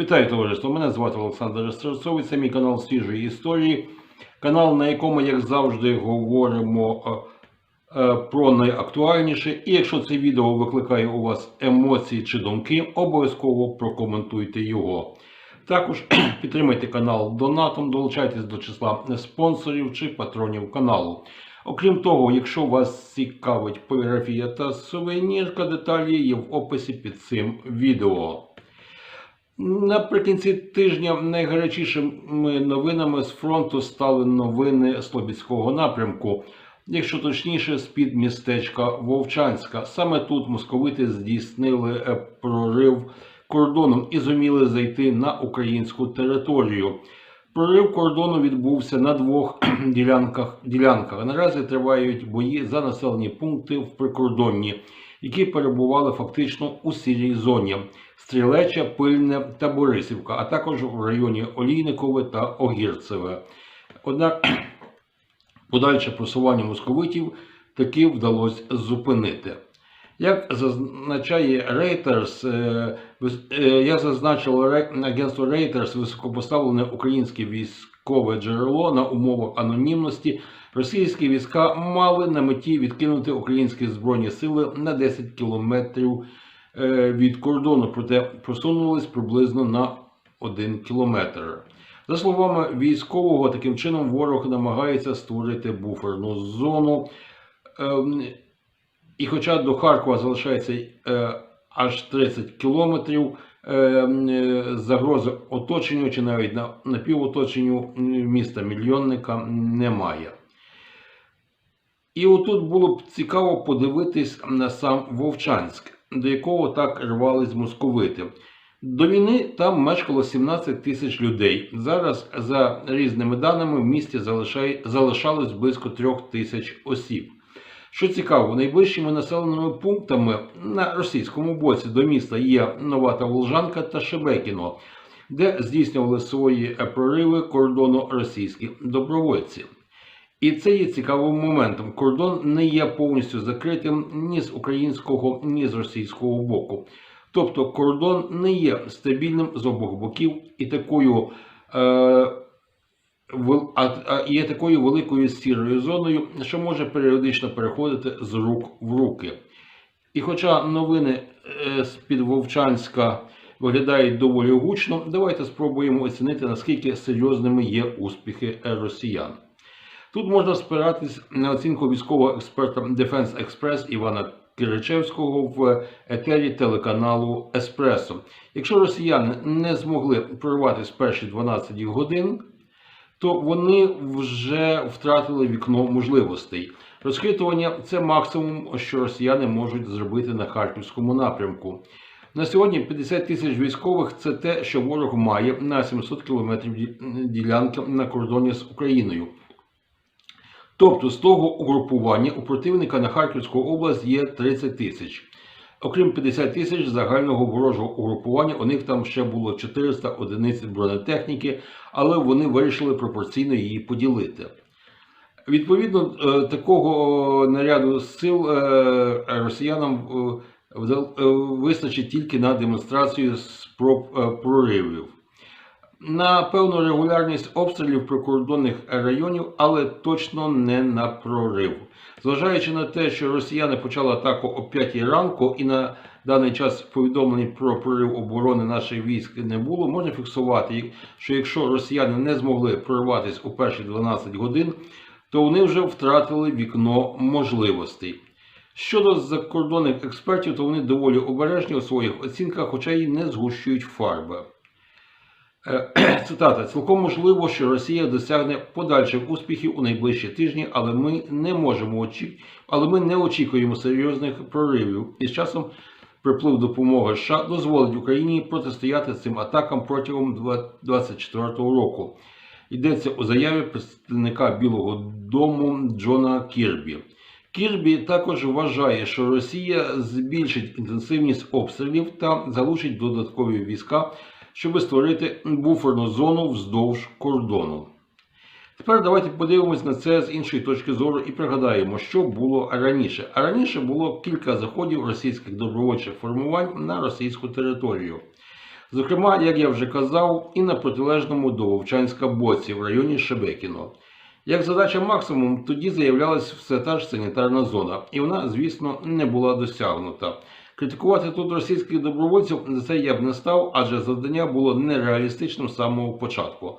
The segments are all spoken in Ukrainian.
Вітаю товариство! Мене звати Олександр Рестерцовий, це мій канал свіжої історії. Канал, на якому, як завжди, говоримо е, е, про найактуальніше. І якщо це відео викликає у вас емоції чи думки, обов'язково прокоментуйте його. Також підтримайте канал донатом, долучайтесь до числа спонсорів чи патронів каналу. Окрім того, якщо вас цікавить поліграфія та сувенірка, деталі є в описі під цим відео. Наприкінці тижня найгарячішими новинами з фронту стали новини Слобідського напрямку, якщо точніше, з-під містечка Вовчанська. Саме тут московити здійснили е, прорив кордоном і зуміли зайти на українську територію. Прорив кордону відбувся на двох ділянках. ділянках. Наразі тривають бої за населені пункти в прикордонні, які перебували фактично у сірій зоні. Стрілеча, Пильне та Борисівка, а також в районі Олійникове та Огірцеве. Однак подальше просування московитів таки вдалося зупинити. Як зазначає Reuters, е, як зазначило агентство Reuters, високопоставлене українське військове джерело на умовах анонімності, російські війська мали на меті відкинути українські збройні сили на 10 кілометрів е, від кордону, проте просунулись приблизно на 1 кілометр. За словами військового, таким чином ворог намагається створити буферну зону. Ем, І хоча до Харкова залишається е, аж 30 кілометрів, загрози оточенню чи навіть на напівоточенню міста мільйонника немає. І отут було б цікаво подивитись на сам Вовчанськ, до якого так рвались московити. До війни там мешкало 17 тисяч людей. Зараз, за різними даними, в місті залишалось близько трьох тисяч осіб. Що цікаво, найближчими населеними пунктами на російському боці до міста є Нова Волжанка та Шебекіно, де здійснювали свої е, прориви кордону російські добровольці. І це є цікавим моментом. Кордон не є повністю закритим ні з українського, ні з російського боку. Тобто кордон не є стабільним з обох боків і такою, е, є такою великою сірою зоною, що може періодично переходити з рук в руки. І хоча новини е, з-під Вовчанська виглядають доволі гучно, давайте спробуємо оцінити, наскільки серйозними є успіхи е, росіян. Тут можна спиратись на оцінку військового експерта Defense Express Івана Киричевського в етері телеканалу Еспресо. Якщо росіяни не змогли прорватися перші 12 годин, то вони вже втратили вікно можливостей. Розхитування це максимум, що росіяни можуть зробити на харківському напрямку. На сьогодні 50 тисяч військових це те, що ворог має на 700 кілометрів ділянки на кордоні з Україною. Тобто з того угрупування у противника на Харківську область є 30 тисяч. Окрім 50 тисяч загального ворожого угрупування, у них там ще було 400 одиниць бронетехніки, але вони вирішили пропорційно її поділити. Відповідно, е, такого наряду сил е, росіянам е, вистачить тільки на демонстрацію спроб проривів. На певну регулярність обстрілів прикордонних районів, але точно не на прорив. Зважаючи на те, що росіяни почали атаку о 5 ранку і на даний час повідомлень про прорив оборони наших військ не було, можна фіксувати, що якщо росіяни не змогли прорватися у перші 12 годин, то вони вже втратили вікно можливостей. Щодо закордонних експертів, то вони доволі обережні у своїх оцінках, хоча й не згущують фарби. Е, Цитата: цілком можливо, що Росія досягне подальших успіхів у найближчі тижні, але ми не можемо очі... але ми не очікуємо серйозних проривів. І з часом приплив допомоги США дозволить Україні протистояти цим атакам протягом 2024 року. Йдеться у заяві представника Білого Дому Джона Кірбі. Кірбі також вважає, що Росія збільшить інтенсивність обстрілів та залучить додаткові війська, щоб створити буферну зону вздовж кордону. Тепер давайте подивимось на це з іншої точки зору і пригадаємо, що було раніше. А раніше було кілька заходів російських добровольчих формувань на російську територію. Зокрема, як я вже казав, і на протилежному до Вовчанська боці в районі Шебекіно. Як задача максимум, тоді заявлялась все та ж санітарна зона, і вона, звісно, не була досягнута. Критикувати тут російських добровольців за це я б не став, адже завдання було нереалістичним з самого початку.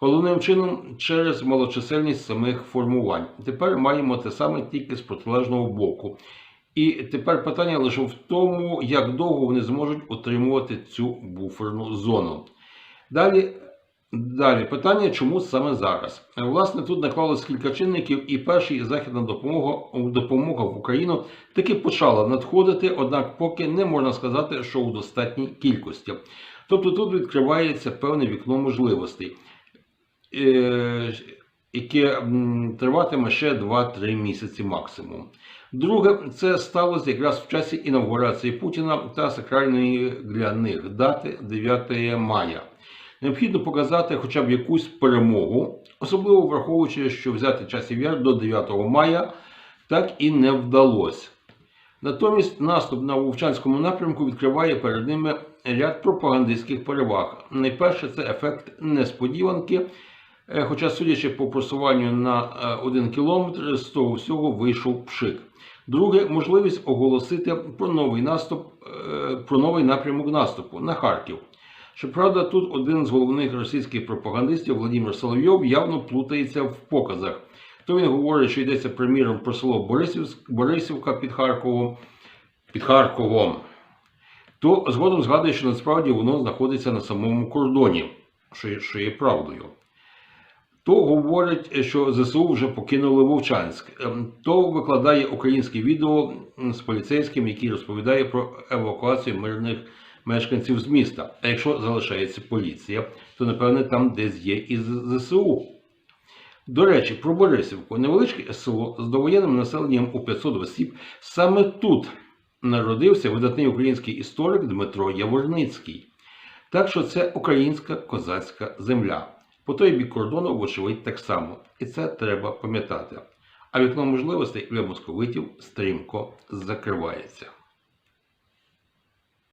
Головним чином через малочисельність самих формувань. Тепер маємо те саме тільки з протилежного боку. І тепер питання лише в тому, як довго вони зможуть утримувати цю буферну зону. Далі, далі питання, чому саме зараз? Власне, тут наклалось кілька чинників, і перший західна допомога, допомога в Україну таки почала надходити, однак поки не можна сказати, що у достатній кількості. Тобто тут відкривається певне вікно можливостей, е, яке триватиме ще 2-3 місяці максимум. Друге, це сталося якраз в часі інавгурації Путіна та сакральної для них дати 9 мая. Необхідно показати хоча б якусь перемогу, особливо враховуючи, що взяти часів яр до 9 мая так і не вдалося. Натомість наступ на Вовчанському напрямку відкриває перед ними ряд пропагандистських переваг. Найперше це ефект несподіванки. Е, Хоча, судячи по просуванню на е, один кілометр, з того всього вийшов пшик. Друге, можливість оголосити про новий наступ, е, про новий напрямок наступу на Харків. Щоправда, тут один з головних російських пропагандистів Владимир Соловйов явно плутається в показах. То він говорить, що йдеться приміром про село Борисівськ, Борисівка під Харковом, під Харковом, то згодом згадує, що насправді воно знаходиться на самому кордоні, що що є правдою. То говорить, що ЗСУ вже покинули Вовчанськ, Ем, то викладає українське відео з поліцейським, який розповідає про евакуацію мирних мешканців з міста. А якщо залишається поліція, то напевне там десь є і ЗСУ. До речі, про Борисівку. Невеличке село з довоєнним населенням у 500 осіб. Саме тут народився видатний український історик Дмитро Яворницький. Так що це українська козацька земля. По той бік кордону, вочевидь, так само. І це треба пам'ятати. А вікно можливостей для московитів стрімко закривається.